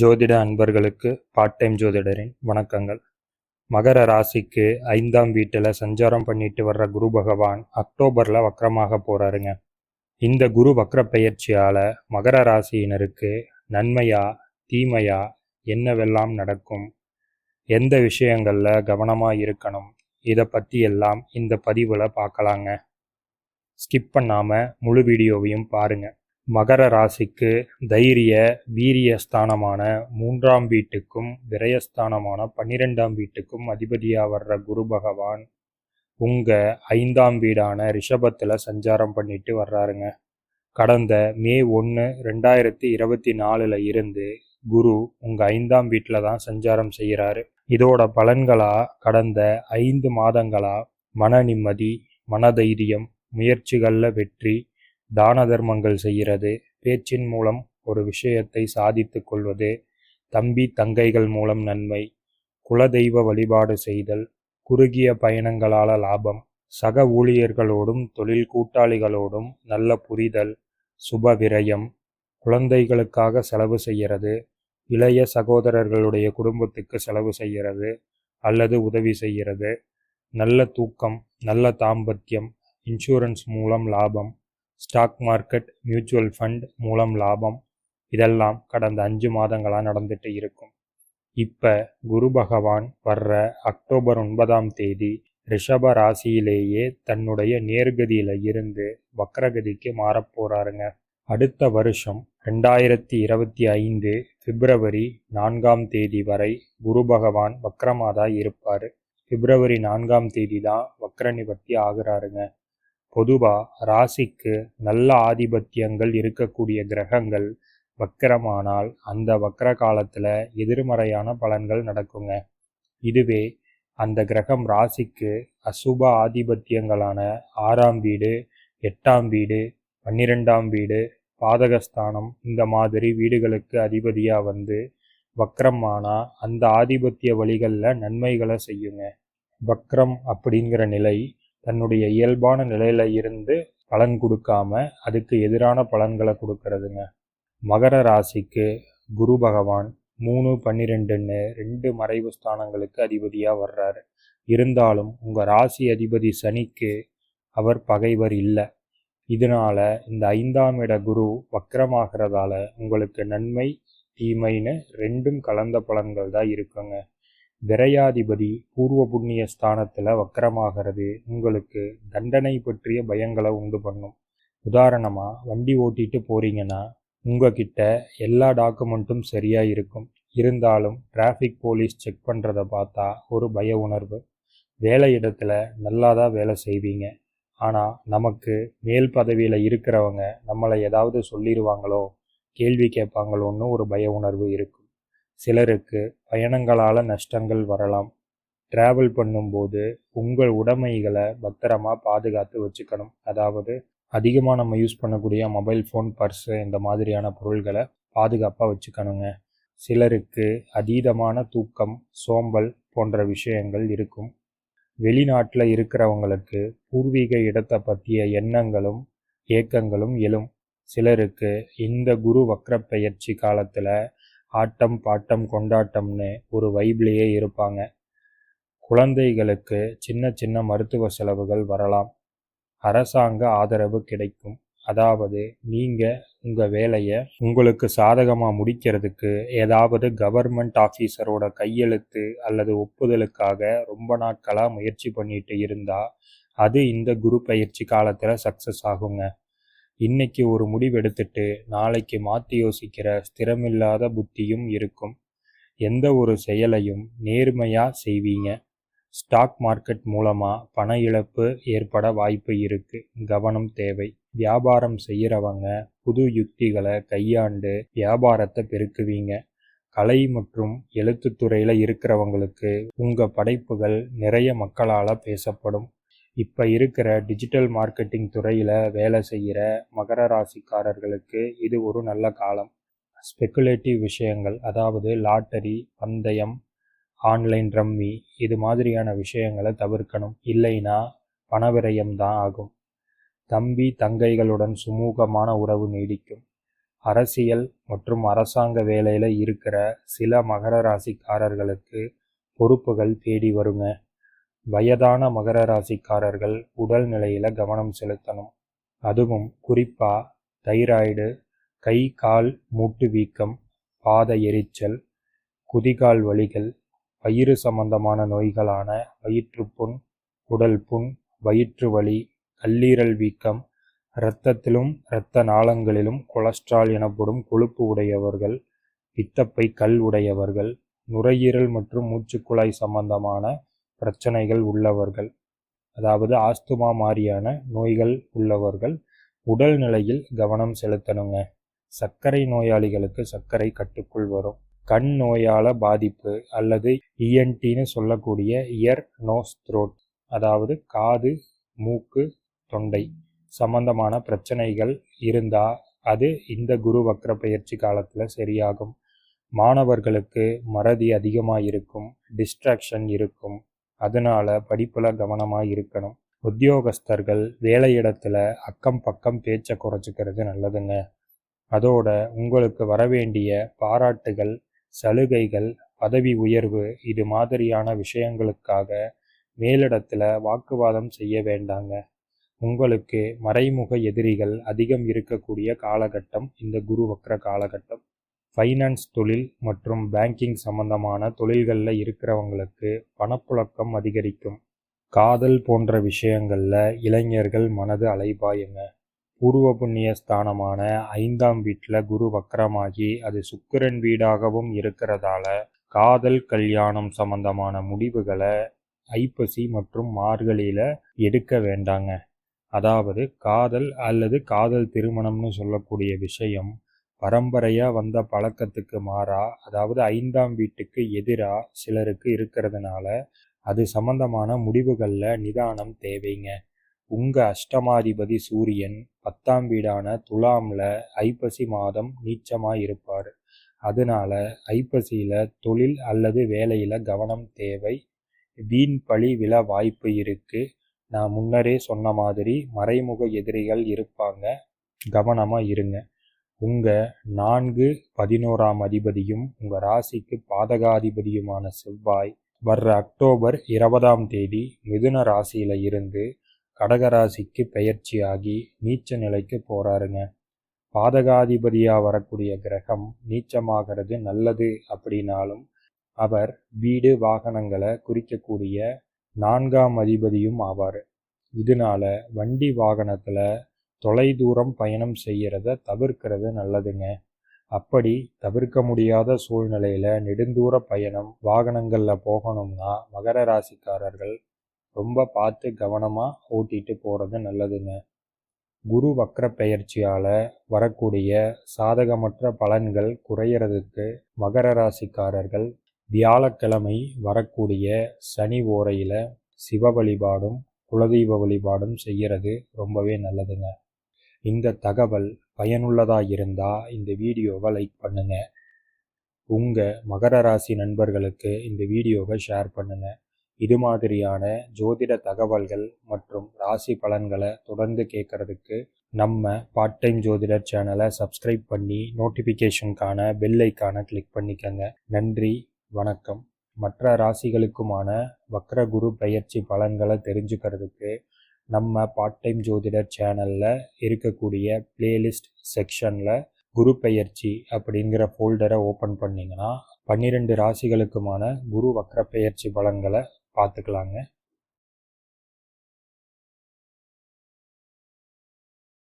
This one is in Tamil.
ஜோதிட அன்பர்களுக்கு பார்ட் டைம் ஜோதிடரின் வணக்கங்கள். மகர ராசிக்கு ஐந்தாம் வீட்டில் சஞ்சாரம் பண்ணிட்டு வர்ற குரு பகவான் அக்டோபரில் வக்கரமாக போகிறாருங்க இந்த குரு வக்ர பெயர்ச்சியால் மகர ராசியினருக்கு நன்மையா தீமையா என்னவெல்லாம் நடக்கும் எந்த விஷயங்களில் கவனமாக இருக்கணும் இதை பற்றி எல்லாம் இந்த பதிவில் பார்க்கலாங்க. ஸ்கிப் பண்ணாமல் முழு வீடியோவையும் பாருங்கள் மகர ராசிக்கு தைரிய வீரிய ஸ்தானமான மூன்றாம் வீட்டுக்கும் விரயஸ்தானமான பன்னிரெண்டாம் வீட்டுக்கும் அதிபதியாக வர்ற குரு பகவான் உங்கள் ஐந்தாம் வீடான ரிஷபத்தில் சஞ்சாரம் பண்ணிட்டு வர்றாருங்க. கடந்த மே ஒன்று ரெண்டாயிரத்தி இருபத்தி நாலில் இருந்து குரு உங்கள் ஐந்தாம் வீட்டில் தான் சஞ்சாரம் செய்கிறாரு இதோட பலன்களாக கடந்த ஐந்து மாதங்களாக மன நிம்மதி மனதைரியம் முயற்சிகளில் வெற்றி தான தர்மங்கள் செய்கிறது. பேச்சின் மூலம் ஒரு விஷயத்தை சாதித்து கொள்வது. தம்பி தங்கைகள் மூலம் நன்மை. குலதெய்வ வழிபாடு செய்தல். குறுகிய பயணங்களால் லாபம். சக ஊழியர்களோடும் தொழில் கூட்டாளிகளோடும் நல்ல புரிதல். சுப விரயம். குழந்தைகளுக்காக செலவு செய்கிறது. இளைய சகோதரர்களுடைய குடும்பத்துக்கு செலவு செய்கிறது. அல்லது உதவி செய்கிறது. நல்ல தூக்கம் நல்ல தாம்பத்தியம் இன்சூரன்ஸ் மூலம் லாபம். ஸ்டாக் மார்க்கெட் மியூச்சுவல் ஃபண்ட் மூலம் லாபம். இதெல்லாம் கடந்த அஞ்சு மாதங்களாக நடந்துட்டு இருக்கும். இப்போ குரு பகவான் வர்ற அக்டோபர் ஒன்பதாம் தேதி ரிஷப ராசியிலேயே தன்னுடைய நேர்கதியில் இருந்து வக்ரகதிக்கு மாறப்போகிறாருங்க அடுத்த வருஷம் ரெண்டாயிரத்தி இருபத்தி ஐந்து பிப்ரவரி நான்காம் தேதி வரை குரு பகவான் வக்ரமாதா இருப்பார். பிப்ரவரி நான்காம் தேதி தான் வக்ர நிவர்த்தி ஆகுறாருங்க. பொதுவாக ராசிக்கு நல்ல ஆதிபத்தியங்கள் இருக்கக்கூடிய கிரகங்கள் வக்கரமானால் அந்த வக்கர காலத்தில் எதிர்மறையான பலன்கள் நடக்குங்க. இதுவே அந்த கிரகம் ராசிக்கு அசுப ஆதிபத்தியங்களான ஆறாம் வீடு எட்டாம் வீடு பன்னிரெண்டாம் வீடு பாதகஸ்தானம் இந்த மாதிரி வீடுகளுக்கு அதிபதியாக வந்து வக்ரம் அந்த ஆதிபத்திய வழிகளில் நன்மைகளை செய்யுங்க. வக்ரம் அப்படிங்கிற நிலை தன்னுடைய இயல்பான நிலையில இருந்து பலன் கொடுக்காம அதுக்கு எதிரான பலன்களை கொடுக்கறதுங்க. மகர ராசிக்கு குரு பகவான் மூணு பன்னிரெண்டுன்னு ரெண்டு மறைவு ஸ்தானங்களுக்கு அதிபதியாக வர்றாரு. இருந்தாலும் உங்கள் ராசி அதிபதி சனிக்கு அவர் பகைவர் இல்லை. இதனால இந்த ஐந்தாம் இட குரு வக்கரமாகிறதால உங்களுக்கு நன்மை தீமைன்னு ரெண்டும் கலந்த பலன்கள் தான் இருக்குங்க. விரையாதிபதி பூர்வ புண்ணிய ஸ்தானத்தில் வக்கரமாகிறது. உங்களுக்கு தண்டனை பற்றிய பயங்களை உண்டு பண்ணும். உதாரணமாக வண்டி ஓட்டிட்டு போறீங்கன்னா உங்ககிட்ட எல்லா டாக்குமெண்ட்டும் சரியாக இருக்கும். இருந்தாலும் டிராஃபிக் போலீஸ் செக் பண்ணுறத பார்த்தா ஒரு பய உணர்வு. வேலை இடத்துல நல்லா தான் வேலை செய்வீங்க. ஆனால் நமக்கு மேல் பதவியில் இருக்கிறவங்க நம்மளை ஏதாவது சொல்லிடுவாங்களோ கேள்வி கேட்பாங்களோன்னு ஒரு பய உணர்வு இருக்கும். சிலருக்கு பயணங்களால் நஷ்டங்கள் வரலாம். ட்ராவல் பண்ணும்போது உங்கள் உடைமைகளை பத்திரமா பாதுகாத்து வச்சுக்கணும். அதாவது அதிகமாக நம்ம யூஸ் பண்ணக்கூடிய மொபைல் ஃபோன் பர்ஸு இந்த மாதிரியான பொருள்களை பாதுகாப்பாக வச்சுக்கணுங்க. சிலருக்கு அதீதமான தூக்கம் சோம்பல் போன்ற விஷயங்கள் இருக்கும். வெளிநாட்டில் இருக்கிறவங்களுக்கு பூர்வீக இடத்தை பற்றிய எண்ணங்களும் ஏக்கங்களும் எழும். சிலருக்கு இந்த குரு வக்ர பெயர்ச்சி காலத்தில் ஆட்டம் பாட்டம் கொண்டாட்டம்னு ஒரு வைப்லேயே இருப்பாங்க. குழந்தைகளுக்கு சின்ன சின்ன மருத்துவ செலவுகள் வரலாம். அரசாங்க ஆதரவு கிடைக்கும். அதாவது நீங்கள் உங்கள் வேலையை உங்களுக்கு சாதகமாக முடிக்கிறதுக்கு ஏதாவது கவர்மெண்ட் ஆஃபீஸரோட கையெழுத்து அல்லது ஒப்புதலுக்காக ரொம்ப நாட்களாக முயற்சி பண்ணிட்டு இருந்தால் அது இந்த குரு பயிற்சி காலத்தில் சக்ஸஸ் ஆகுங்க. இன்னைக்கு ஒரு முடிவெடுத்துட்டு நாளைக்கு மாற்றி யோசிக்கிற ஸ்திரமில்லாத புத்தியும் இருக்கும். எந்த ஒரு செயலையும் நேர்மையாக செய்வீங்க. ஸ்டாக் மார்க்கெட் மூலமாக பண இழப்பு ஏற்பட வாய்ப்பு இருக்குது கவனம் தேவை. வியாபாரம் செய்கிறவங்க புது யுக்திகளை கையாண்டு வியாபாரத்தை பெருக்குவீங்க. கலை மற்றும் எழுத்துத்துறையில் இருக்கிறவங்களுக்கு உங்கள் படைப்புகள் நிறைய மக்களால் பேசப்படும். இப்போ இருக்கிற டிஜிட்டல் மார்க்கெட்டிங் துறையில் வேலை செய்கிற மகர ராசிக்காரர்களுக்கு இது ஒரு நல்ல காலம். ஸ்பெக்குலேட்டிவ் விஷயங்கள் அதாவது லாட்டரி பந்தயம் ஆன்லைன் ரம்மி இது மாதிரியான விஷயங்களை தவிர்க்கணும். இல்லைன்னா பணவிரயம் தான் ஆகும். தம்பி தங்கைகளுடன் சுமூகமான உறவு நீடிக்கும். அரசியல் மற்றும் அரசாங்க வேலையில் இருக்கிற சில மகர ராசிக்காரர்களுக்கு பொறுப்புகள் தேடி வருங்க. வயதான மகர ராசிக்காரர்கள் உடல் நிலையில் கவனம் செலுத்தணும். அதுவும் குறிப்பாக தைராய்டு கை கால் மூட்டு வீக்கம் பாத எரிச்சல் குதிகால் வலிகள் வயிறு சம்பந்தமான நோய்களான வயிற்றுப்புண் உடல் புண் வயிற்று வலி கல்லீரல் வீக்கம் இரத்தத்திலும் இரத்த நாளங்களிலும் கொலஸ்ட்ரால் எனப்படும் கொழுப்பு உடையவர்கள் பித்தப்பை கல் உடையவர்கள் நுரையீரல் மற்றும் மூச்சுக்குழாய் சம்பந்தமான பிரச்சனைகள் உள்ளவர்கள் அதாவது ஆஸ்துமா மாதிரியான நோய்கள் உள்ளவர்கள் உடல் நிலையில் கவனம் செலுத்தணுங்க. சர்க்கரை நோயாளிகளுக்கு சர்க்கரை கட்டுக்குள் வரும். கண் நோயால பாதிப்பு அல்லது இஎன்டின்னு சொல்லக்கூடிய இயர் நோஸ் த்ரோட் அதாவது காது மூக்கு தொண்டை சம்பந்தமான பிரச்சனைகள் இருந்தால் அது இந்த குரு வக்ர பயிற்சி காலத்தில் சரியாகும். மாணவர்களுக்கு மறதி அதிகமாக இருக்கும் டிஸ்ட்ராக்ஷன் இருக்கும். அதனால படிப்பில் கவனமாக இருக்கணும். உத்தியோகஸ்தர்கள் வேலையிடத்தில் அக்கம் பக்கம் பேச்சை குறைச்சிக்கிறது நல்லதுங்க. அதோட உங்களுக்கு வரவேண்டிய பாராட்டுகள் சலுகைகள் பதவி உயர்வு இது மாதிரியான விஷயங்களுக்காக மேலிடத்தில் வாக்குவாதம் செய்ய வேண்டாங்க. உங்களுக்கு மறைமுக எதிரிகள் அதிகம் இருக்கக்கூடிய காலகட்டம் இந்த குரு வக்ர காலகட்டம். ஃபைனான்ஸ் தொழில் மற்றும் பேங்கிங் சம்பந்தமான தொழில்களில் இருக்கிறவங்களுக்கு பணப்புழக்கம் அதிகரிக்கும். காதல் போன்ற விஷயங்களில் இளைஞர்கள் மனது அலைபாயுங்க. பூர்வ புண்ணிய ஸ்தானமான ஐந்தாம் வீட்டில் குரு வக்கரமாகி அது சுக்கிரன் வீடாகவும் இருக்கிறதால காதல் கல்யாணம் சம்பந்தமான முடிவுகளை ஐப்பசி மற்றும் மார்கழியில் எடுக்க வேண்டாங்க. அதாவது காதல் அல்லது காதல் திருமணம்னு சொல்லக்கூடிய விஷயம் பரம்பரையாக வந்த பழக்கத்துக்கு மாறா அதாவது ஐந்தாம் வீட்டுக்கு எதிராக சிலருக்கு இருக்கிறதுனால அது சம்பந்தமான முடிவுகளில் நிதானம் தேவைங்க. உங்கள் அஷ்டமாதிபதி சூரியன் பத்தாம் வீடான துலாமில் ஐப்பசி மாதம் நீச்சமாக இருப்பார். அதனால ஐப்பசியில் தொழில் அல்லது வேலையில் கவனம் தேவை. வீண் பழி விழ வாய்ப்பு இருக்குது நான் முன்னரே சொன்ன மாதிரி மறைமுக எதிரிகள் இருப்பாங்க. கவனமாக இருங்க. உங்கள் நான்கு பதினோராம் அதிபதியும் உங்கள் ராசிக்கு பாதகாதிபதியுமான செவ்வாய் வர்ற அக்டோபர் இருபதாம் தேதி மிதுன ராசியில் இருந்து கடகராசிக்கு பெயர்ச்சியாகி நீச்ச நிலைக்கு போகிறாருங்க பாதகாதிபதியாக வரக்கூடிய கிரகம் நீச்சமாகிறது நல்லது அப்படின்னாலும் அவர் வீடு வாகனங்களை குறிக்கக்கூடிய நான்காம் அதிபதியும் ஆவார். இதனால வண்டி வாகனத்தில் தொலைதூரம் பயணம் செய்கிறத தவிர்க்கிறது நல்லதுங்க. அப்படி தவிர்க்க முடியாத சூழ்நிலையில் நெடுந்தூர பயணம் வாகனங்களில் போகணும்னா மகர ராசிக்காரர்கள் ரொம்ப பார்த்து கவனமாக ஓட்டிட்டு போகிறது நல்லதுங்க. குரு வக்ர பெயர்ச்சியால் வரக்கூடிய சாதகமற்ற பலன்கள் குறையிறதுக்கு மகர ராசிக்காரர்கள் வியாழக்கிழமை வரக்கூடிய சனி ஓரையில் சிவ வழிபாடும் குலதெய்வ வழிபாடும் செய்கிறது ரொம்பவே நல்லதுங்க. இந்த தகவல் பயனுள்ளதாக இருந்தால் இந்த வீடியோவை லைக் பண்ணுங்கள் உங்கள் மகர ராசி நண்பர்களுக்கு இந்த வீடியோவை ஷேர் பண்ணுங்கள் இது மாதிரியான ஜோதிட தகவல்கள் மற்றும் ராசி பலன்களை தொடர்ந்து கேட்குறதுக்கு நம்ம பார்ட் டைம் ஜோதிடர் சேனலை சப்ஸ்கிரைப் பண்ணி நோட்டிஃபிகேஷனுக்கான பெல் ஐக்கானை கிளிக் பண்ணிக்கங்க. நன்றி வணக்கம். மற்ற ராசிகளுக்குமான வக்ர குரு பயிற்சி பலன்களை தெரிஞ்சுக்கிறதுக்கு நம்ம பார்ட் டைம் ஜோதிடர் சேனலில் இருக்கக்கூடிய பிளேலிஸ்ட் செக்ஷனில் குரு பெயர்ச்சி அப்படிங்கிற ஃபோல்டரை ஓப்பன் பண்ணிங்கன்னா பன்னிரெண்டு ராசிகளுக்குமான குரு வக்ர பெயர்ச்சி பலன்களை பார்த்துக்கலாங்க.